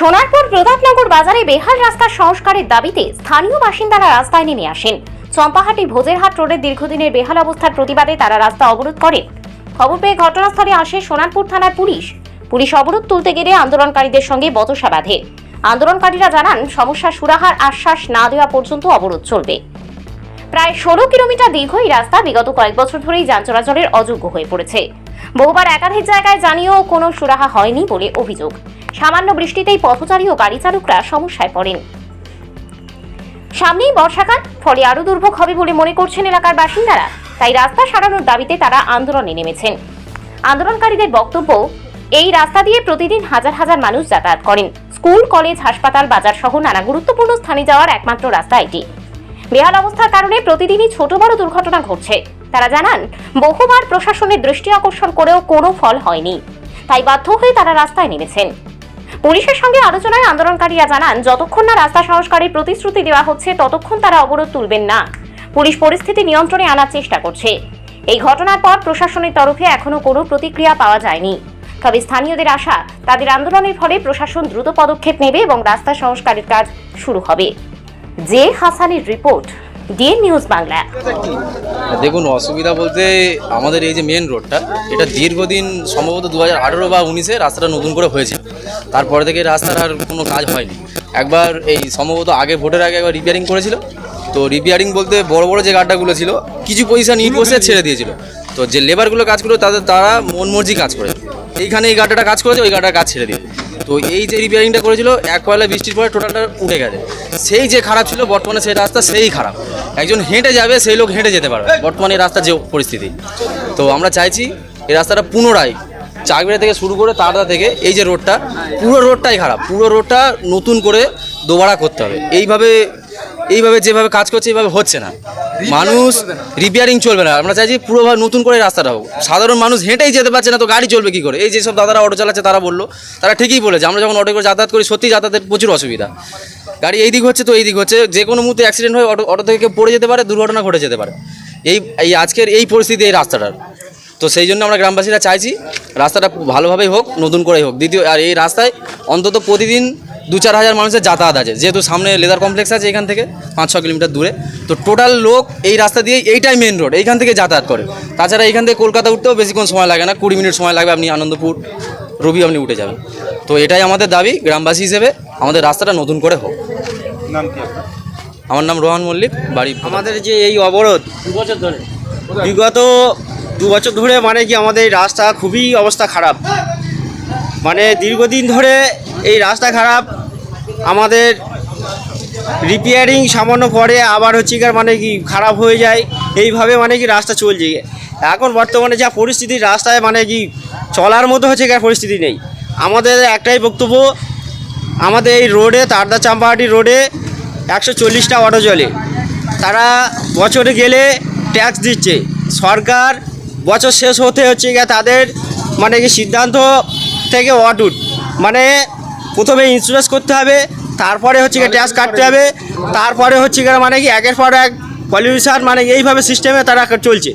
সোনারপুর প্রতাপনগর বাজারে বেহাল রাস্তার সংস্কারের দাবিতে স্থানীয় বাসিন্দারা রাস্তায় নেমে আসেন। চম্পাহাটি ভোজেরহাট রোডের দীর্ঘদিনের বেহাল অবস্থার প্রতিবাদে তারা রাস্তা অবরোধ করেন। খবর পেয়ে ঘটনাস্থলে আসে সোনারপুর থানার পুলিশ। পুলিশ অবরোধ তুলতে গেলে আন্দোলনকারীদের সঙ্গে বতসা বাঁধে। আন্দোলনকারীরা জানান, সমস্যা সুরাহার আশ্বাস না দেওয়া পর্যন্ত অবরোধ চলবে। প্রায় ষোলো কিলোমিটার দীর্ঘ এই রাস্তা বিগত কয়েক বছর ধরেই যান চলাচলের অযোগ্য হয়ে পড়েছে। বহুবার একাধিক জায়গায় জানিয়েও কোনো সুরাহা হয়নি বলে অভিযোগ। সামান্য বৃষ্টিতেই পথচারী ও গাড়ি চালকরা সমস্যায় পড়েন। সামনেই বর্ষাকাল, ফলে আরও দুর্ভোগ হবে বলে মনে করছেন এলাকার বাসিন্দারা। তাই রাস্তা সারানোর দাবিতে তারা আন্দোলনে নেমেছেন। আন্দোলনকারীদের বক্তব্য, এই রাস্তা দিয়ে প্রতিদিন হাজার হাজার মানুষ যাতায়াত করেন। স্কুল, কলেজ, হাসপাতাল, বাজার সহ নানা গুরুত্বপূর্ণ স্থানে যাওয়ার একমাত্র রাস্তা এটি। বেহাল অবস্থার কারণে প্রতিদিনই ছোট বড় দুর্ঘটনা ঘটছে। তারা জানান, বহুবার প্রশাসনের দৃষ্টি আকর্ষণ করেও কোনো ফল হয়নি। তাই বাধ্য হয়ে তারা রাস্তায় নেমেছেন। পুলিশের সঙ্গে আলোচনায় আন্দোলনকারীরা জানান, যতক্ষণ না রাস্তা সংস্কারের প্রতিশ্রুতি দেওয়া হচ্ছে, ততক্ষণ তারা অবরোধ তুলবেন না। পুলিশ পরিস্থিতি নিয়ন্ত্রণে আনার চেষ্টা করছে। এই ঘটনার পর প্রশাসনের তরফে এখনও কোনো প্রতিক্রিয়া পাওয়া যায়নি। তবে স্থানীয়দের আশা, তাদের আন্দোলনের ফলে প্রশাসন দ্রুত পদক্ষেপ নেবে এবং রাস্তা সংস্কারের কাজ শুরু হবে। জে হাসানের রিপোর্ট নিউজ বাংলা। দেখুন, অসুবিধা বলতে আমাদের এই যে মেন রোডটা এটা দীর্ঘদিন সম্ভবত দু হাজার আঠেরো বা উনিশে রাস্তাটা নতুন করে হয়েছে তারপরে থেকে রাস্তার আর কোনো কাজ হয়নি। একবার এই সম্ভবত আগে ভোটের আগে একবার রিপেয়ারিং করেছিল। তো রিপেয়ারিং বলতে বড় বড় যে গাড্ডাগুলো ছিল, কিছু পয়সা নিয়ে বসে ছেড়ে দিয়েছিল। তো যে লেবারগুলো কাজ করল তাদের, তারা মন মর্জি কাজ করে এইখানে এই গাড্ডাটা কাজ করেছে, ওই গাড্ডার কাজ ছেড়ে দিয়ে তো এই যে রিপেয়ারিংটা করেছিল, এক পয়লা বৃষ্টির পরে টোটালটা উঠে গেছে। সেই যে খারাপ ছিল, বর্তমানে সেই রাস্তা সেই খারাপ। একজন হেঁটে যাবে, সেই লোক হেঁটে যেতে পারবে। বর্তমানে এই রাস্তার যে পরিস্থিতি। তো আমরা চাইছি এই রাস্তাটা পুনরায় চাকবেড়া থেকে শুরু করে তারদা থেকে এই যে রোডটা পুরো রোডটাই খারাপ। পুরো রোডটা নতুন করে দোবারা করতে হবে। এইভাবে এইভাবে যেভাবে কাজ করছে, এইভাবে হচ্ছে না। মানুষ রিপেয়ারিং চলবে না। আমরা চাইছি পুরোভাবে নতুন করে রাস্তাটা হোক। সাধারণ মানুষ হেঁটেই যেতে পারছে না তো গাড়ি চলবে কী করে? এই যেসব দাদারা অটো চালাচ্ছে তারা বলল তারা ঠিকই বলেছে। আমরা যখন অটো করে যাতায়াত করি সত্যি যাতায়াতের প্রচুর অসুবিধা। গাড়ি এই দিক হচ্ছে তো এই দিক হচ্ছে। যে কোনো মুহূর্তে অ্যাক্সিডেন্ট হয়ে অটো অটো থেকে কেউ পড়ে যেতে পারে দুর্ঘটনা ঘটে যেতে পারে। এই এই আজকের এই পরিস্থিতি এই রাস্তাটার। তো সেই জন্য আমরা গ্রামবাসীরা চাইছি রাস্তাটা ভালোভাবেই হোক নতুন করেই হোক। দ্বিতীয় আর এই রাস্তায় অন্তত প্রতিদিন দু চার হাজার মানুষের যাতায়াত আছে। যেহেতু সামনে লেদার কমপ্লেক্স আছে এখান থেকে পাঁচ ছ কিলোমিটার দূরে। তো টোটাল লোক এই রাস্তা দিয়ে এইটাই মেন রোড এইখান থেকে যাতায়াত করে। তাছাড়া এইখান থেকে কলকাতা উঠতেও বেশিক্ষণ সময় লাগে না কুড়ি মিনিট সময় লাগবে আপনি আনন্দপুর রবি আপনি উঠে যাবেন। তো এটাই আমাদের দাবি গ্রামবাসী হিসেবে আমাদের রাস্তাটা নতুন করে হোক। নাম কি আমার নাম রোহান মল্লিক বাড়ি আমাদের যে এই অবরোধ দু বছর ধরে। বিগত দু বছর ধরে মানে কি আমাদের এই রাস্তা খুবই অবস্থা খারাপ। মানে দীর্ঘদিন ধরে এই রাস্তা খারাপ আমাদের রিপেয়ারিং সামান্য পরে আবার হচ্ছে কি মানে কি খারাপ হয়ে যায়। এইভাবে মানে কি রাস্তা চলছে। এখন বর্তমানে যা পরিস্থিতি, রাস্তায় মানে কি চলার মতো হচ্ছে কি পরিস্থিতি নেই। আমাদের একটাই বক্তব্য, আমাদের এই রোডে, তারদা চাম্পাহাটি রোডে একশো চল্লিশটা অটো চলে। তারা বছরে গেলে ট্যাক্স দিচ্ছে। সরকার বছর শেষ হতে হচ্ছে গিয়ে তাদের মানে কি সিদ্ধান্ত থেকে অটুট। মানে প্রথমে ইন্স্যুরেন্স করতে হবে, তারপরে হচ্ছে গিয়ে ট্যাক্স কাটতে হবে, তারপরে হচ্ছে গিয়ে মানে কি একের পর এক পলিউশন মানে এইভাবে সিস্টেমে তারা চলছে।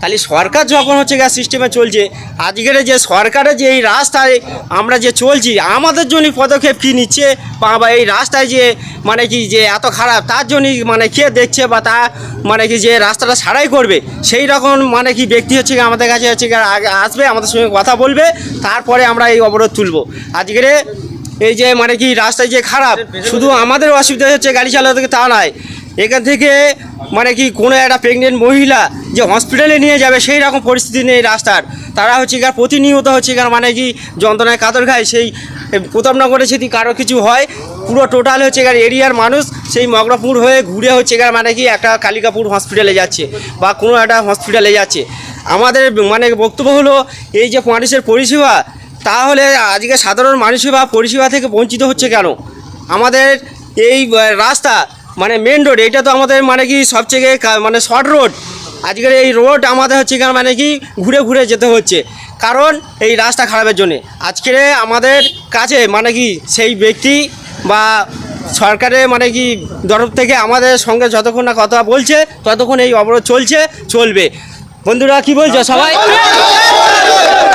তাহলে সরকার যখন হচ্ছে গ্যাস সিস্টেমে চলছে, আজকের যে সরকারের যে এই রাস্তায় আমরা যে চলছি, আমাদের জন্য পদক্ষেপ কী নিচ্ছে? বা এই রাস্তায় যে মানে কি যে এত খারাপ, তার জন্যই মানে কে দেখছে বা তা মানে কি যে রাস্তাটা সারাই করবে? সেই রকম মানে কি ব্যক্তি হচ্ছে গিয়ে আমাদের কাছে হচ্ছে গিয়ে আসবে, আমাদের সঙ্গে কথা বলবে, তারপরে আমরা এই অবরোধ তুলব। আজকের এই যে মানে কি, রাস্তায় যে খারাপ, শুধু আমাদের অসুবিধা হচ্ছে গাড়ি চালাতে তা নয়। এখান থেকে মানে কি, কোনো একটা প্রেগনেন্ট মহিলা যে হসপিটালে নিয়ে যাবে, সেই রকম পরিস্থিতি নেই রাস্তার। তারা হচ্ছে গিয়ে প্রতিনিয়ত হচ্ছে গিয়ে মানে কি, যন্ত্রণায় কাতর খায়, সেই প্রতাপনগরে যদি কারও কিছু হয়, পুরো টোটাল হচ্ছে গিয়ে এরিয়ার মানুষ সেই মগরাপুর হয়ে ঘুরে হচ্ছে গিয়ে মানে কি একটা কালিকাপুর হসপিটালে যাচ্ছে বা কোনো একটা হসপিটালে যাচ্ছে। আমাদের মানে বক্তব্য হলো, এই যে মানুষের পরিষেবা তাহলে আজকে সাধারণ মানুষেরা পরিষেবা থেকে বঞ্চিত হচ্ছে কেন? আমাদের এই রাস্তা মানে মেন রোড এটা তো আমাদের মানে কি সবচেয়ে মানে শর্ট রোড আজকের এই রোড আমাদের হচ্ছে মানে কি ঘুরে ঘুরে যেতে হচ্ছে। কারণ এই রাস্তা খারাপের জন্যে। আজকের আমাদের কাছে মানে কি সেই ব্যক্তি বা সরকারের মানে কি তরফ থেকে আমাদের সঙ্গে যতক্ষণ না কথা বলছে, ততক্ষণ এই অবরোধ চলছে, চলবে। বন্ধুরা, কি বলছো সবাই?